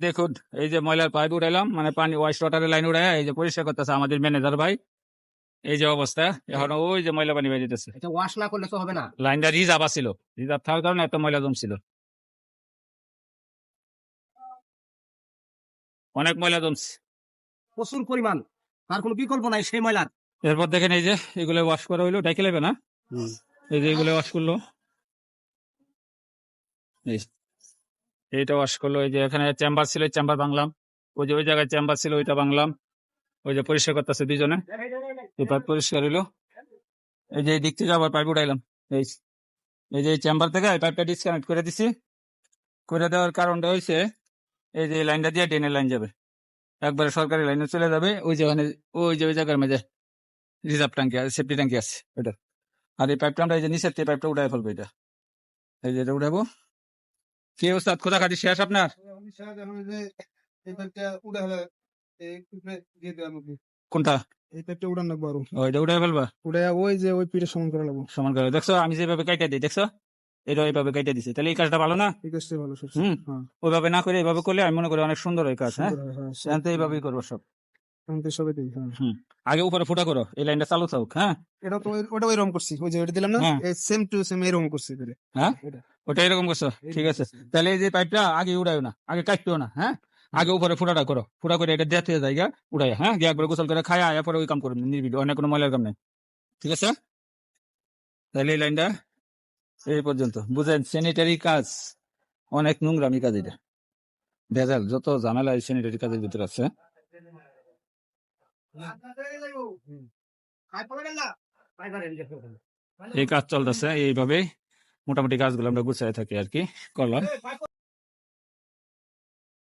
দেখুন এই যে ময়লার পাইপ উঠাইলাম মানে পানি ওয়াশ ওয়াটারের লাইন উঠাই এই যে পরিষ্কার করতেছে আমাদের ম্যানেজার ভাই। এই যে অবস্থা এখন ওই যে ময়লা পানি বেরিয়েছে এটা ওয়াশ না করলে তো হবে না। লাইনটা রিজার্ভ আছিল। রিজার্ভ থাকার কারণে এত ময়লা জমছিল। অনেক ময়লা জমছে। প্রচুর পরিমাণ। তার কোনো বিকল্প নাই সেই ময়লার। এরপর দেখেন এই যে এগুলো ওয়াশ করা হইল ডাইকে নেবে না? এই যে এগুলো ওয়াশ করল। এই এইটা ওয়াশ করল, এই যে এখানে চেম্বার ছিল চেম্বার বাংলাম ওই যে ওই জায়গায় চেম্বার ছিল, ওইটা বাংলাম ওই যে পরিষ্কার করতেছে দুজনে এই পাইপ পরিষ্কার হইল। এই যে দিক থেকে আবার পাইপ উঠাইলাম। এই এই যে চেম্বার থেকে এই পাইপটা ডিসকানেক্ট করে দিছি। করে দেওয়ার কারণটা হয়েছে এই যে লাইনটা দিয়ে ড্রেনের লাইন যাবে। একবারে সরকারি লাইনে চলে যাবে, ওই যে ওখানে, ওই যে ওই জায়গার মাঝে রিজার্ভ ট্যাঙ্কি আছে সেফটি ট্যাঙ্কি আছে ওইটা। আর এই পাইপটা আমরা এই যে নিচের পাইপটা উঠাই ফেলব এটা। এই যে এটা উঠাবো। কি ওস্তাদ খোদা খাটি শেষ আপনার কোনটা? এই পাইপটা উড়ান লাগবো আরও। ও এটা ফেলবা? উড়ে ওই যে ওই পিঠে সমান করা লাগবো। সমান করে। দেখছ আমি যেভাবে কাইটা দিই দেখছ? এটা দিছে। তাহলে এই কাজটা ভালো না? এই কাজটাই ভালো সব হুম। হ্যাঁ। ওইভাবে না করে এইভাবে করলে আমি মনে করি অনেক সুন্দর কাজ হ্যাঁ? হয়, এইভাবেই করব সব। হ্যাঁ। আগে উপরে ফুটা করো এই লাইনটা চালু থাকুক হ্যাঁ? এটা তো ওটা ওইরকম করছি ওই যে ওইটা দিলাম না। সেম টু সেম এরকম করছি হ্যাঁ। ওটা এরকম করছ? ঠিক আছে। তাহলে এই যে পাইপটা আগে উড়াইও না আগে কাটতেও না হ্যাঁ? আগে উপরে ফুটাটা করো ফুটা করে এটা দেখতে জায়গা উড়াই হ্যাঁ? গিয়ে একবার গোসল করে খায় আয়া পরে ওই কাম করবেন নির্বিড অনেক কোনো ময়লার কাম নেই। ঠিক আছে? তাহলে এই লাইনটা এই পর্যন্ত। বুঝেন স্যানিটারি কাজ অনেক নোংরামি কাজ এটা। ভেজাল যত ঝামেলা এই স্যানিটারি কাজের ভিতরে আছে। এই কাজ চলতেছে এইভাবে মোটামুটি কাজগুলো আমরা গুছাই থাকি আর কি করলাম